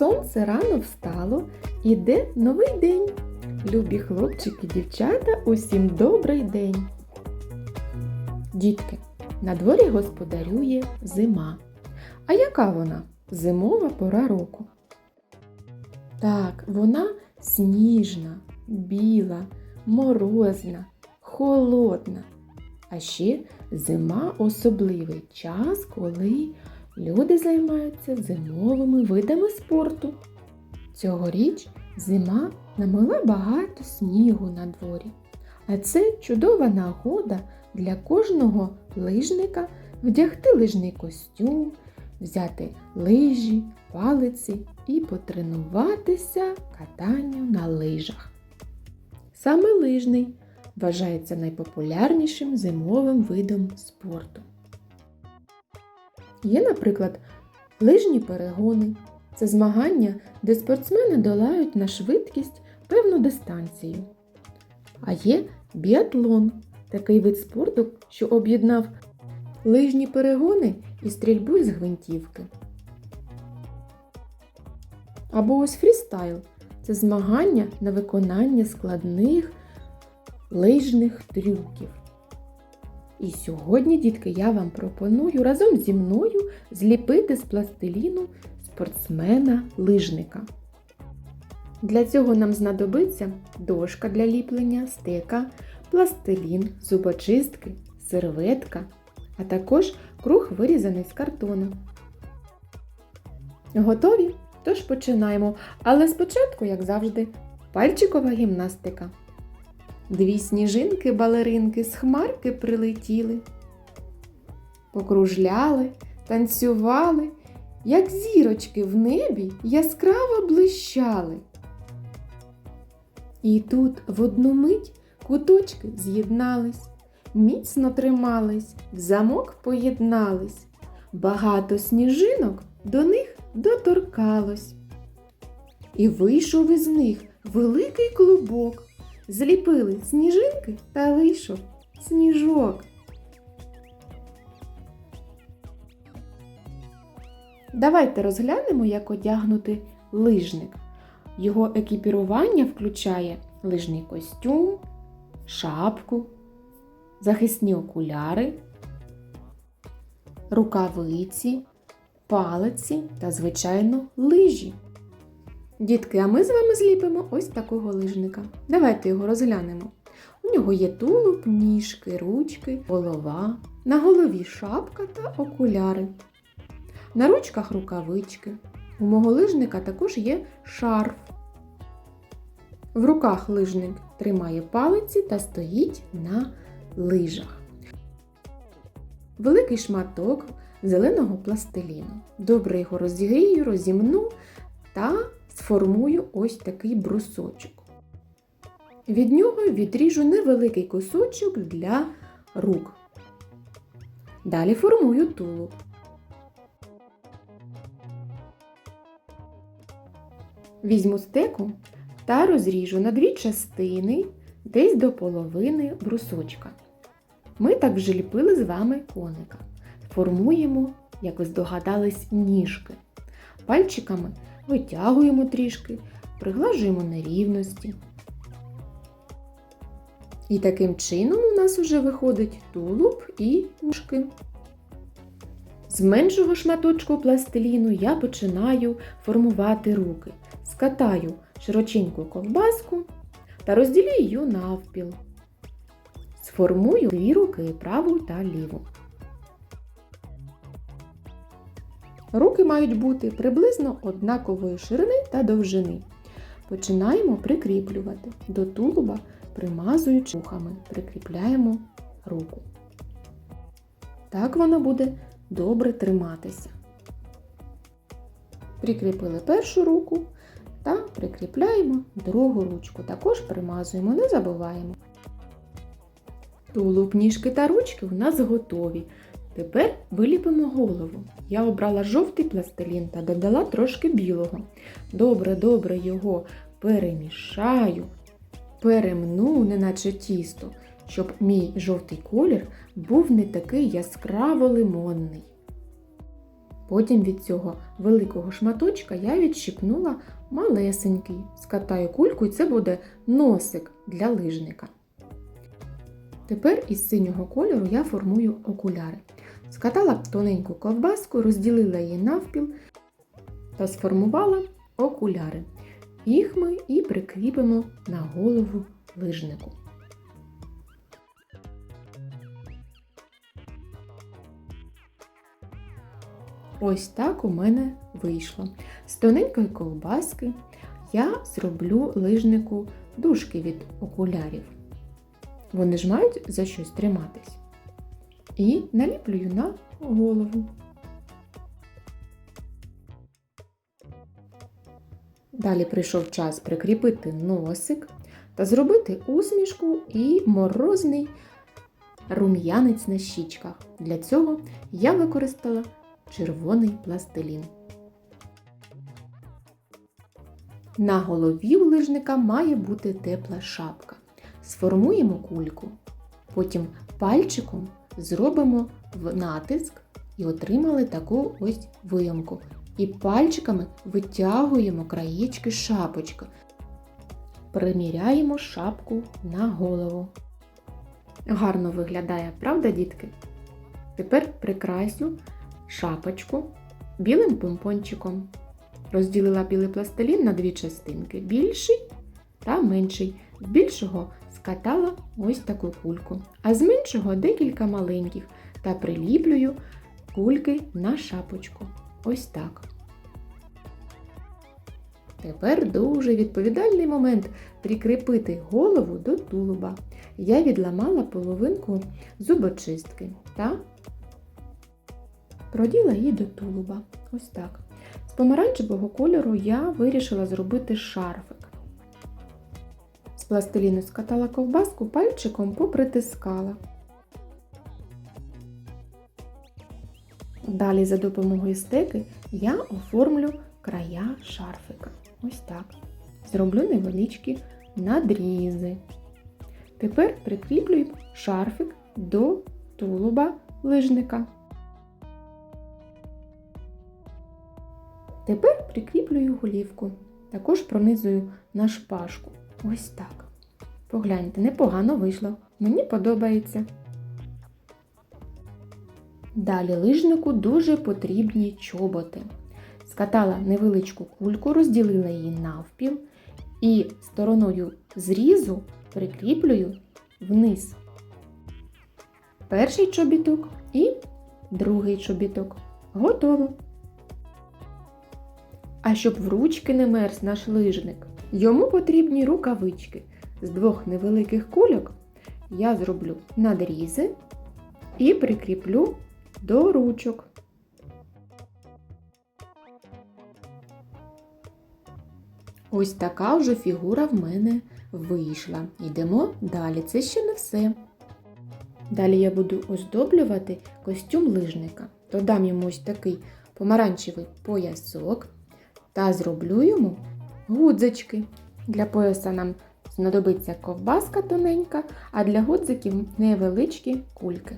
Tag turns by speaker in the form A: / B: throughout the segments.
A: Сонце рано встало, іде новий день. Любі хлопчики, дівчата, усім добрий день. Дітки, на дворі господарює зима. А яка вона? Зимова пора року. Так, вона сніжна, біла, морозна, холодна. А ще зима особливий час, коли люди займаються зимовими видами спорту. Цьогоріч зима намила багато снігу на дворі. А це чудова нагода для кожного лижника вдягти лижний костюм, взяти лижі, палиці і потренуватися катанню на лижах. Саме лижний вважається найпопулярнішим зимовим видом спорту. Є, наприклад, лижні перегони. Це змагання, де спортсмени долають на швидкість певну дистанцію. А є біатлон такий вид спорту, що об'єднав лижні перегони і стрільбу з гвинтівки. Або ось фрістайл це змагання на виконання складних лижних трюків. І сьогодні, дітки, я вам пропоную разом зі мною зліпити з пластиліну спортсмена-лижника. Для цього нам знадобиться дошка для ліплення, стека, пластилін, зубочистки, серветка, а також круг вирізаний з картону. Готові? Тож починаємо. Але спочатку, як завжди, пальчикова гімнастика. Дві сніжинки-балеринки з хмарки прилетіли, покружляли, танцювали, як зірочки в небі яскраво блищали. І тут в одну мить куточки з'єднались, міцно тримались, в замок поєднались, багато сніжинок до них доторкалось. І вийшов із них великий клубок. Зліпили сніжинки та вийшов сніжок. Давайте розглянемо, як одягнути лижник. Його екіпірування включає лижний костюм, шапку, захисні окуляри, рукавиці, палиці та, звичайно, лижі. Дітки, а ми з вами зліпимо ось такого лижника. Давайте його розглянемо. У нього є тулуб, ніжки, ручки, голова, на голові шапка та окуляри. На ручках рукавички. У мого лижника також є шарф. В руках лижник тримає палиці та стоїть на лижах. Великий шматок зеленого пластиліну. Добре його розігрію, розімну та сформую ось такий брусочок. Від нього відріжу невеликий кусочок для рук. Далі формую тулуб. Візьму стеку та розріжу на дві частини десь до половини брусочка. Ми так вже ліпили з вами коника. Формуємо, як ви здогадались, ніжки. Пальчиками витягуємо трішки, приглажуємо нерівності. І таким чином у нас вже виходить тулуб і ніжки. З меншого шматочку пластиліну я починаю формувати руки. Скатаю широченьку ковбаску та розділю її навпіл. Сформую дві руки праву та ліву. Руки мають бути приблизно однакової ширини та довжини. Починаємо прикріплювати до тулуба, примазуючи рухами, прикріпляємо руку. Так вона буде добре триматися. Прикріпили першу руку та прикріпляємо другу ручку. Також примазуємо, не забуваємо. Тулуб, ніжки та ручки у нас готові. Тепер виліпимо голову. Я обрала жовтий пластилін та додала трошки білого. Добре-добре його перемішаю, перемну, неначе тісто, щоб мій жовтий колір був не такий яскраво лимонний. Потім від цього великого шматочка я відщипнула малесенький, скатаю кульку, і це буде носик для лижника. Тепер із синього кольору я формую окуляри. Скатала тоненьку ковбаску, розділила її навпіл та сформувала окуляри. Їх ми і прикріпимо на голову лижнику. Ось так у мене вийшло. З тоненької ковбаски я зроблю лижнику дужки від окулярів. Вони ж мають за щось триматись. І наліплюю на голову. Далі прийшов час прикріпити носик та зробити усмішку і морозний рум'янець на щічках. Для цього я використала червоний пластилін. На голові у лижника має бути тепла шапка. Сформуємо кульку, потім пальчиком зробимо натиск і отримали таку ось виямку. І пальчиками витягуємо краєчки шапочки. Приміряємо шапку на голову. Гарно виглядає, правда, дітки? Тепер прикрасю шапочку білим помпончиком. Розділила білий пластилін на дві частинки більший та менший. Більшого скатала ось таку кульку, а з меншого декілька маленьких та приліплюю кульки на шапочку. Ось так. Тепер дуже відповідальний момент прикріпити голову до тулуба. Я відламала половинку зубочистки та проділа її до тулуба. Ось так. З помаранчевого кольору я вирішила зробити шарфик. Пластиліну скатала ковбаску, пальчиком попритискала. Далі за допомогою стеки я оформлю края шарфика. Ось так. Зроблю невеличкі надрізи. Тепер прикріплюю шарфик до тулуба лижника. Тепер прикріплюю голівку. Також пронизую на шпажку. Ось так. Погляньте, непогано вийшло. Мені подобається. Далі лижнику дуже потрібні чоботи. Скатала невеличку кульку, розділила її навпіл і стороною зрізу прикріплюю вниз. Перший чобіток і другий чобіток. Готово. А щоб в ручки не мерз наш лижник, йому потрібні рукавички. З двох невеликих кульок я зроблю надрізи і прикріплю до ручок. Ось така вже фігура в мене вийшла. Йдемо далі. Це ще не все. Далі я буду оздоблювати костюм лижника. Додам йому ось такий помаранчевий поясок та зроблю йому гудзички. Для пояса нам знадобиться ковбаска тоненька, а для гудзиків невеличкі кульки.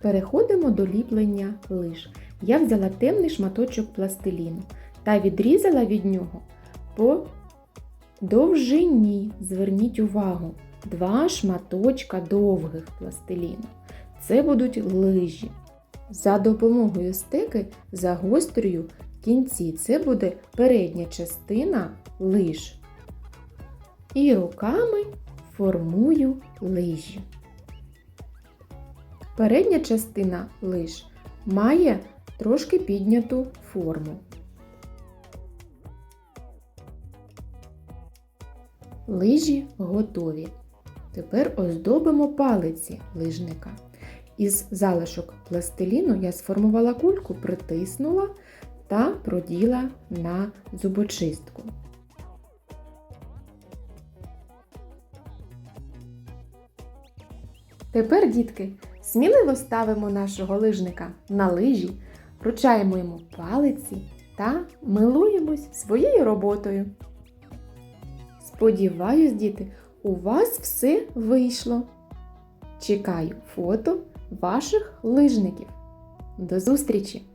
A: Переходимо до ліплення лиж. Я взяла темний шматочок пластиліну та відрізала від нього по довжині. Зверніть увагу, два шматочка довгих пластиліну. Це будуть лижі. За допомогою стеки загострюю кінці. Це буде передня частина лиж. І руками формую лижі. Передня частина лиж має трошки підняту форму. Лижі готові. Тепер оздобимо палиці лижника. Із залишок пластиліну я сформувала кульку, притиснула та проділа на зубочистку. Тепер, дітки, сміливо ставимо нашого лижника на лижі, вручаємо йому палиці та милуємось своєю роботою. Сподіваюсь, діти, у вас все вийшло. Чекаю фото ваших лижників. До зустрічі!